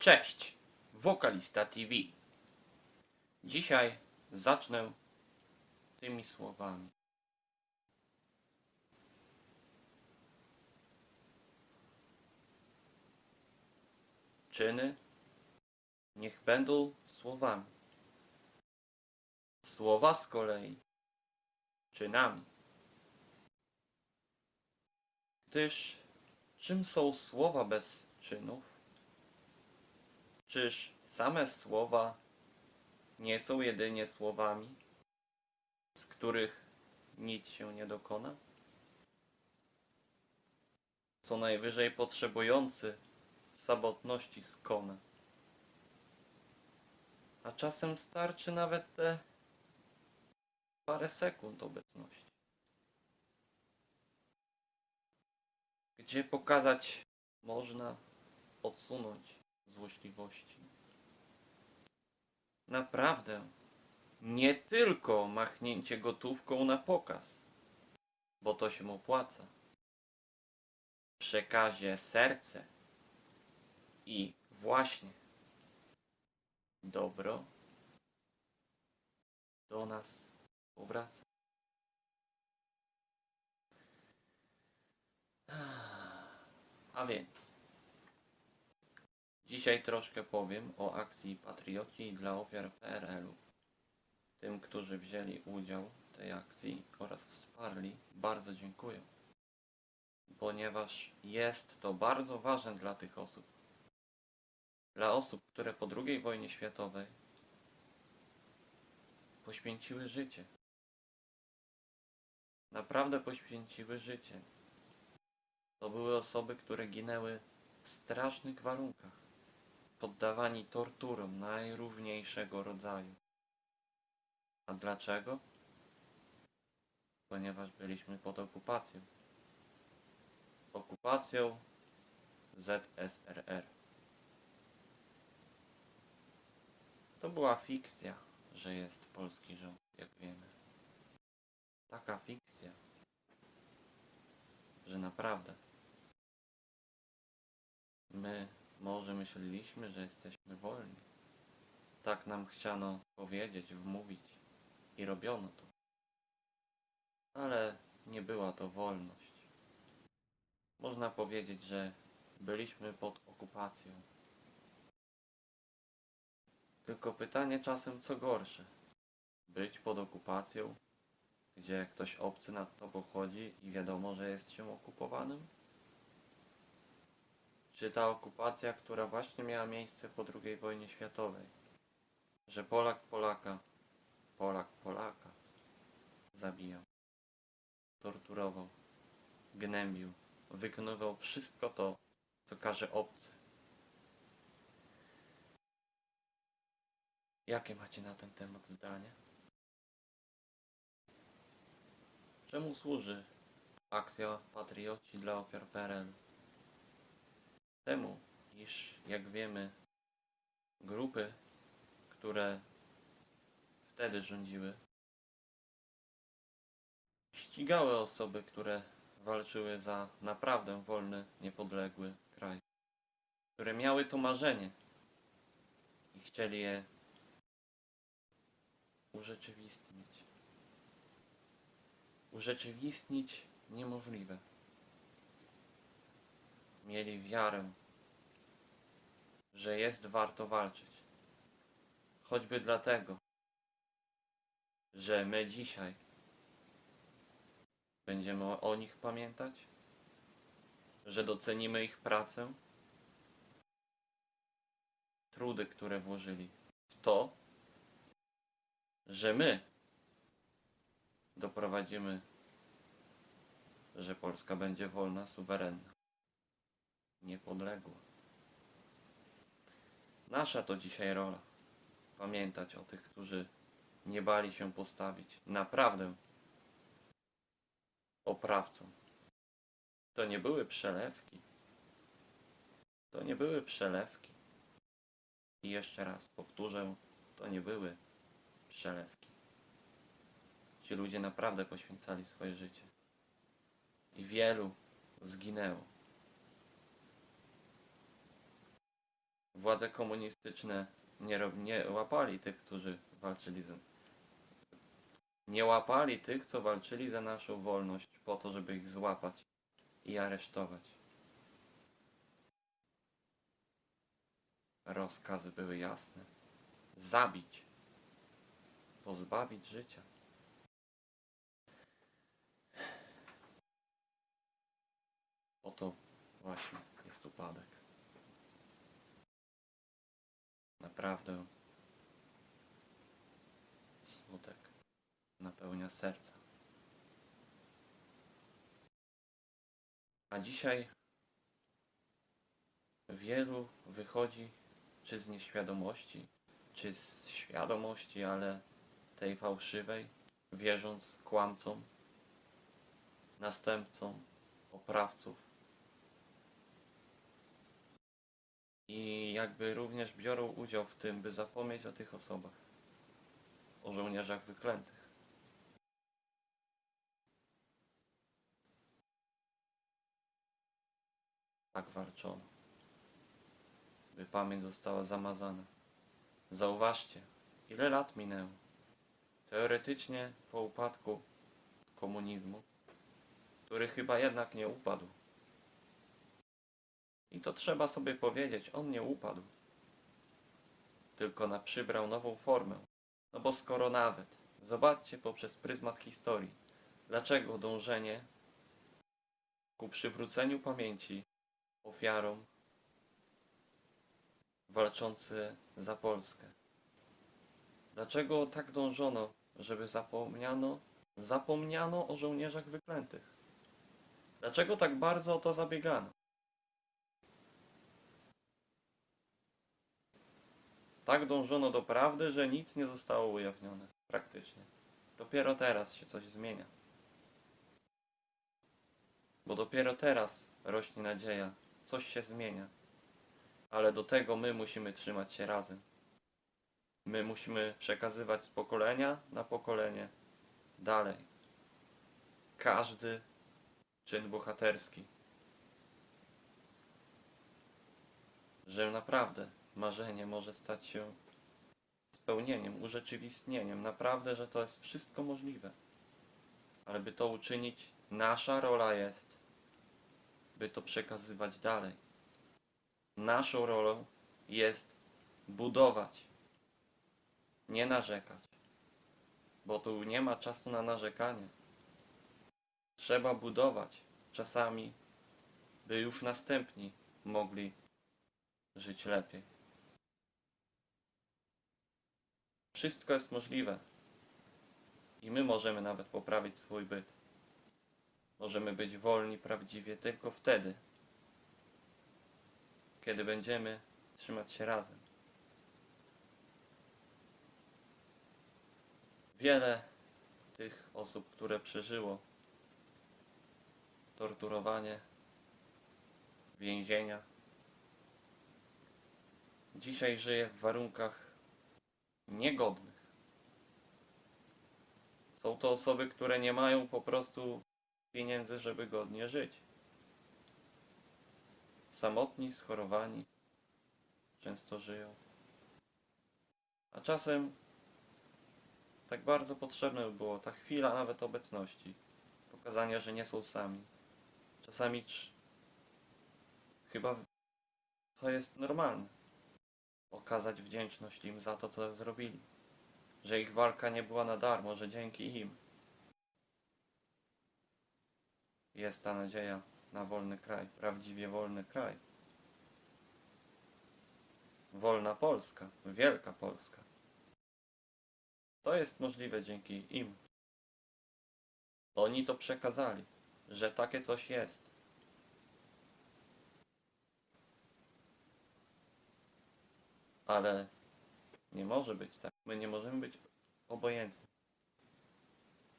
Cześć, Wokalista TV. Dzisiaj zacznę tymi słowami. Czyny niech będą słowami. Słowa z kolei czynami. Gdyż czym są słowa bez czynów? Czyż same słowa nie są jedynie słowami, z których nic się nie dokona? Co najwyżej potrzebujący samotności skona. A czasem starczy nawet te parę sekund obecności. Gdzie pokazać można odsunąć złośliwości. Naprawdę, nie tylko machnięcie gotówką na pokaz, bo to się opłaca. Przekazie serce i właśnie dobro do nas powraca. A więc Dzisiaj troszkę powiem o akcji Patrioci dla ofiar PRL-u. Tym, którzy wzięli udział w tej akcji oraz wsparli, bardzo dziękuję. Ponieważ jest to bardzo ważne dla tych osób. Dla osób, które po II wojnie światowej poświęciły życie. Naprawdę poświęciły życie. To były osoby, które ginęły w strasznych warunkach poddawani torturom najróżniejszego rodzaju. A dlaczego? Ponieważ byliśmy pod okupacją. Okupacją ZSRR. To była fikcja, że jest polski rząd, jak wiemy. Taka fikcja, że naprawdę my może myśleliśmy, że jesteśmy wolni. Tak nam chciano powiedzieć, wmówić i robiono to. Ale nie była to wolność. Można powiedzieć, że byliśmy pod okupacją. Tylko pytanie czasem co gorsze. Być pod okupacją, gdzie ktoś obcy nad tobą chodzi i wiadomo, że jest się okupowanym? Czy ta okupacja, która właśnie miała miejsce po II wojnie światowej, że Polak Polaka, Polak Polaka zabijał, torturował, gnębił, wykonywał wszystko to, co każe obcy. Jakie macie na ten temat zdanie? Czemu służy akcja Patrioci dla ofiar PRL? Temu, iż jak wiemy, grupy, które wtedy rządziły, ścigały osoby, które walczyły za naprawdę wolny, niepodległy kraj, które miały to marzenie i chcieli je urzeczywistnić. Urzeczywistnić niemożliwe. Mieli wiarę że jest warto walczyć. Choćby dlatego, że my dzisiaj będziemy o, nich pamiętać, że docenimy ich pracę, trudy, które włożyli w to, że my doprowadzimy, że Polska będzie wolna, suwerenna, niepodległa. Nasza to dzisiaj rola. Pamiętać o tych, którzy nie bali się postawić naprawdę oprawcom. To nie były przelewki. To nie były przelewki. I jeszcze raz powtórzę, to nie były przelewki. Ci ludzie naprawdę poświęcali swoje życie. I wielu zginęło. Władze komunistyczne nie, nie łapali tych, którzy walczyli za... Nie łapali tych, co walczyli za naszą wolność, po to, żeby ich złapać i aresztować. Rozkazy były jasne. Zabić. Pozbawić życia. Oto właśnie jest upadek. Naprawdę smutek napełnia serca. A dzisiaj wielu wychodzi czy z nieświadomości, czy z świadomości, ale tej fałszywej, wierząc kłamcom, następcom, oprawców. I jakby również biorą udział w tym, by zapomnieć o tych osobach, o żołnierzach wyklętych. Tak walczono, by pamięć została zamazana. Zauważcie, ile lat minęło. Teoretycznie po upadku komunizmu, który chyba jednak nie upadł. I to trzeba sobie powiedzieć, on nie upadł. Tylko na przybrał nową formę. No bo skoro nawet, zobaczcie poprzez pryzmat historii, dlaczego dążenie ku przywróceniu pamięci ofiarom walczący za Polskę. Dlaczego tak dążono, żeby zapomniano, zapomniano o żołnierzach wyklętych? Dlaczego tak bardzo o to zabiegano? Tak dążono do prawdy, że nic nie zostało ujawnione. Praktycznie. Dopiero teraz się coś zmienia. Bo dopiero teraz rośnie nadzieja. Coś się zmienia. Ale do tego my musimy trzymać się razem. My musimy przekazywać z pokolenia na pokolenie dalej. Każdy czyn bohaterski. Że naprawdę marzenie może stać się spełnieniem, urzeczywistnieniem. Naprawdę, że to jest wszystko możliwe. Ale by to uczynić, nasza rola jest, by to przekazywać dalej. Naszą rolą jest budować, nie narzekać, bo tu nie ma czasu na narzekanie. Trzeba budować czasami, by już następni mogli żyć lepiej. Wszystko jest możliwe. I my możemy nawet poprawić swój byt. Możemy być wolni prawdziwie tylko wtedy, kiedy będziemy trzymać się razem. Wiele tych osób, które przeżyło torturowanie, więzienia, dzisiaj żyje w warunkach niegodnych. Są to osoby, które nie mają po prostu pieniędzy, żeby godnie żyć. Samotni, schorowani, często żyją. A czasem tak bardzo potrzebna by było ta chwila nawet obecności, pokazania, że nie są sami. Czasami chyba to jest normalne. Okazać wdzięczność im za to, co zrobili. Że ich walka nie była na darmo, że dzięki im jest ta nadzieja na wolny kraj, prawdziwie wolny kraj. Wolna Polska, wielka Polska. To jest możliwe dzięki im. Oni to przekazali, że takie coś jest. Ale nie może być tak. My nie możemy być obojętni.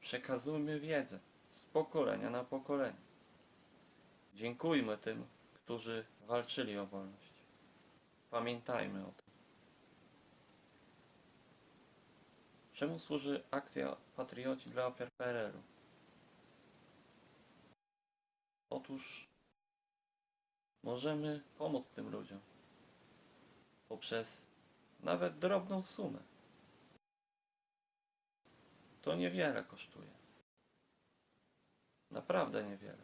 Przekazujmy wiedzę z pokolenia na pokolenie. Dziękujmy tym, którzy walczyli o wolność. Pamiętajmy o tym. Czemu służy akcja Patrioci dla ofiar PRL-u? Otóż możemy pomóc tym ludziom. Poprzez nawet drobną sumę. To niewiele kosztuje. Naprawdę niewiele.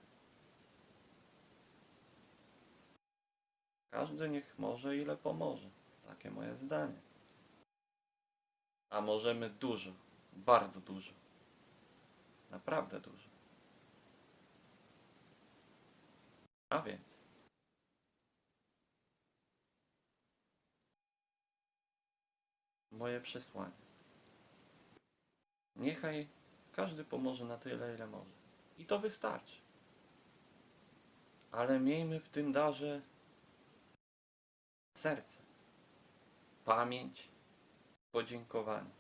Każdy niech może ile pomoże. Takie moje zdanie. A możemy dużo, bardzo dużo. Naprawdę dużo. A więc. Moje przesłanie. Niechaj każdy pomoże na tyle, ile może. I to wystarczy. Ale miejmy w tym darze serce, pamięć, podziękowanie.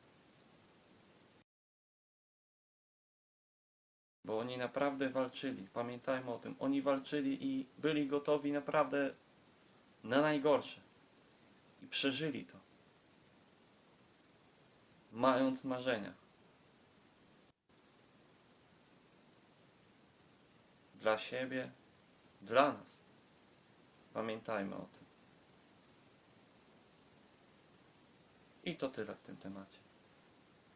Bo oni naprawdę walczyli. Pamiętajmy o tym. Oni walczyli i byli gotowi naprawdę na najgorsze. I przeżyli to. Mając marzenia. Dla siebie, dla nas. Pamiętajmy o tym. I to tyle w tym temacie.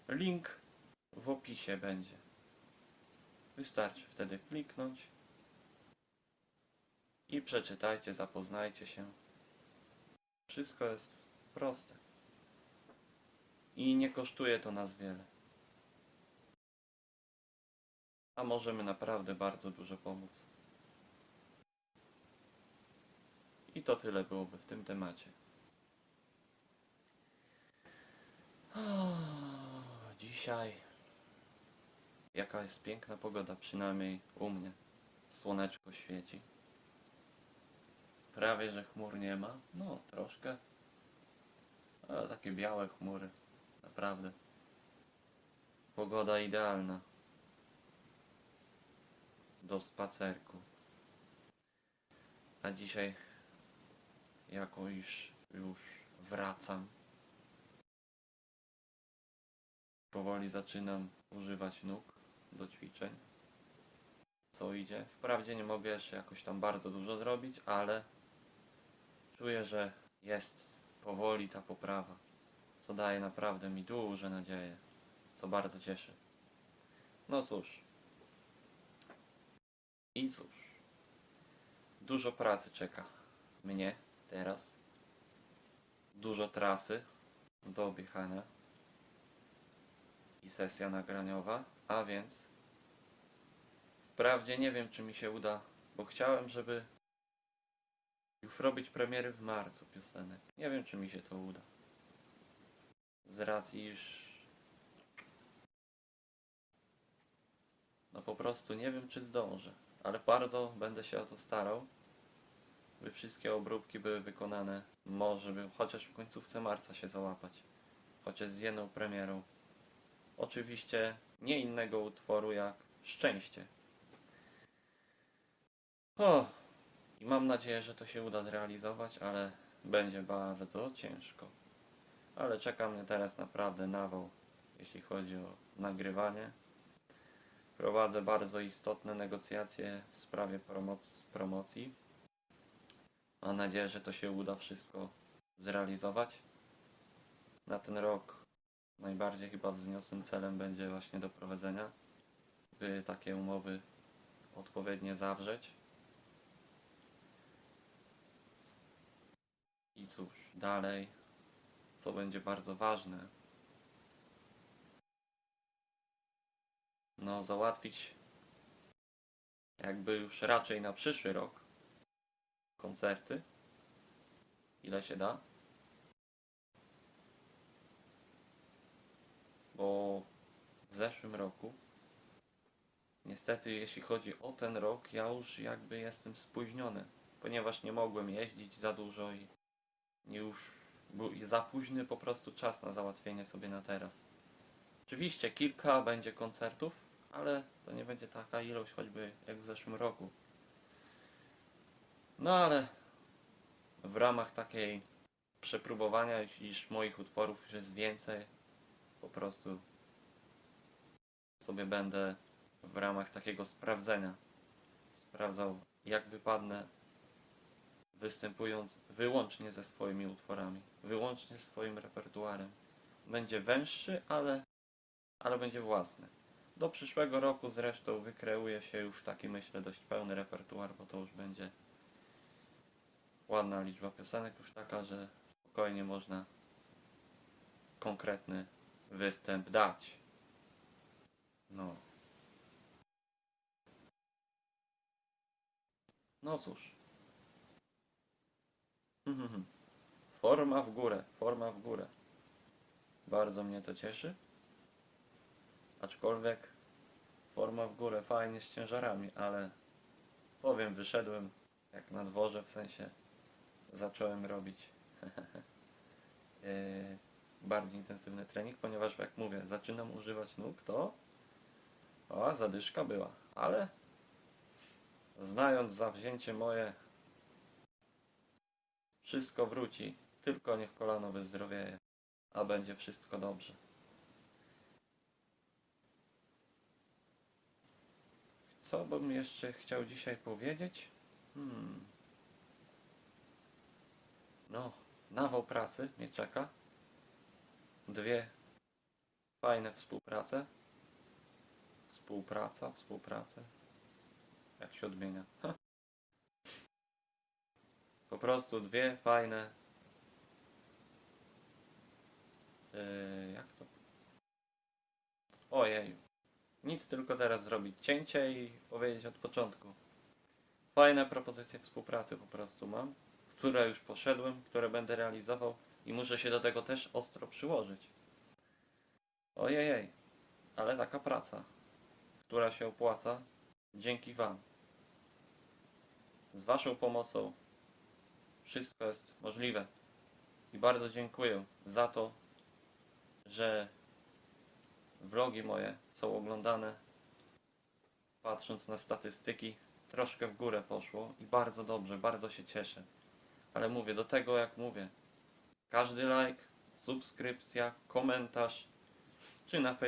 Link w opisie będzie. Wystarczy wtedy kliknąć i przeczytajcie, zapoznajcie się. Wszystko jest proste. I nie kosztuje to nas wiele. A możemy naprawdę bardzo dużo pomóc. I to tyle byłoby w tym temacie. Dzisiaj jaka jest piękna pogoda, przynajmniej u mnie. Słoneczko świeci. Prawie, że chmur nie ma. No, troszkę. Ale takie białe chmury. Naprawdę. Pogoda idealna. Do spacerku. A dzisiaj, jako iż już wracam, powoli zaczynam używać nóg do ćwiczeń. Co idzie? Wprawdzie nie mogę jeszcze jakoś tam bardzo dużo zrobić, ale czuję, że jest powoli ta poprawa, co daje naprawdę mi duże nadzieje, co bardzo cieszy. No cóż. I cóż. Dużo pracy czeka mnie teraz. Dużo trasy do objechania i sesja nagraniowa, a więc wprawdzie nie wiem czy mi się uda, bo chciałem, żeby już robić premiery w marcu piosenek. Nie wiem czy mi się to uda. Z racji iż no po prostu nie wiem czy zdążę, ale bardzo będę się o to starał, by wszystkie obróbki były wykonane, może by chociaż w końcówce marca się załapać, chociaż z jedną premierą. Oczywiście nie innego utworu jak Szczęście. O, i mam nadzieję, że to się uda zrealizować, ale będzie bardzo ciężko. Ale czeka mnie teraz naprawdę nawał, jeśli chodzi o nagrywanie. Prowadzę bardzo istotne negocjacje w sprawie promoc- promocji. Mam nadzieję, że to się uda wszystko zrealizować. Na ten rok najbardziej chyba wzniosłym celem będzie właśnie doprowadzenia, by takie umowy odpowiednie zawrzeć. I cóż, dalej, co będzie bardzo ważne, no załatwić jakby już raczej na przyszły rok koncerty, ile się da. bo w zeszłym roku, niestety jeśli chodzi o ten rok, ja już jakby jestem spóźniony, ponieważ nie mogłem jeździć za dużo i już był za późny po prostu czas na załatwienie sobie na teraz. Oczywiście kilka będzie koncertów, ale to nie będzie taka ilość choćby jak w zeszłym roku. No ale w ramach takiej przepróbowania, iż moich utworów już jest więcej, po prostu sobie będę w ramach takiego sprawdzenia sprawdzał, jak wypadnę występując wyłącznie ze swoimi utworami, wyłącznie swoim repertuarem. Będzie węższy, ale, ale będzie własny. Do przyszłego roku zresztą wykreuje się już taki, myślę, dość pełny repertuar, bo to już będzie ładna liczba piosenek, już taka, że spokojnie można konkretny występ dać. No. No cóż. Forma w górę, forma w górę. Bardzo mnie to cieszy. Aczkolwiek forma w górę fajnie z ciężarami, ale powiem, wyszedłem jak na dworze, w sensie zacząłem robić yy, bardziej intensywny trening, ponieważ jak mówię, zaczynam używać nóg, to o, zadyszka była, ale znając zawzięcie moje, wszystko wróci, tylko niech kolano wyzdrowieje, a będzie wszystko dobrze. Co bym jeszcze chciał dzisiaj powiedzieć? Hmm. No, nawał pracy mnie czeka. Dwie fajne współprace. Współpraca, współpracę. Jak się odmienia? Ha. Po prostu dwie fajne. Yy, jak to? Ojej. Nic tylko teraz zrobić cięcie i powiedzieć od początku. Fajne propozycje współpracy po prostu mam, które już poszedłem, które będę realizował i muszę się do tego też ostro przyłożyć. Ojej, ale taka praca, która się opłaca dzięki Wam. Z Waszą pomocą wszystko jest możliwe. I bardzo dziękuję za to, że vlogi moje są oglądane. Patrząc na statystyki, troszkę w górę poszło i bardzo dobrze, bardzo się cieszę. Ale mówię do tego, jak mówię, każdy like, subskrypcja, komentarz, czy na Facebooku.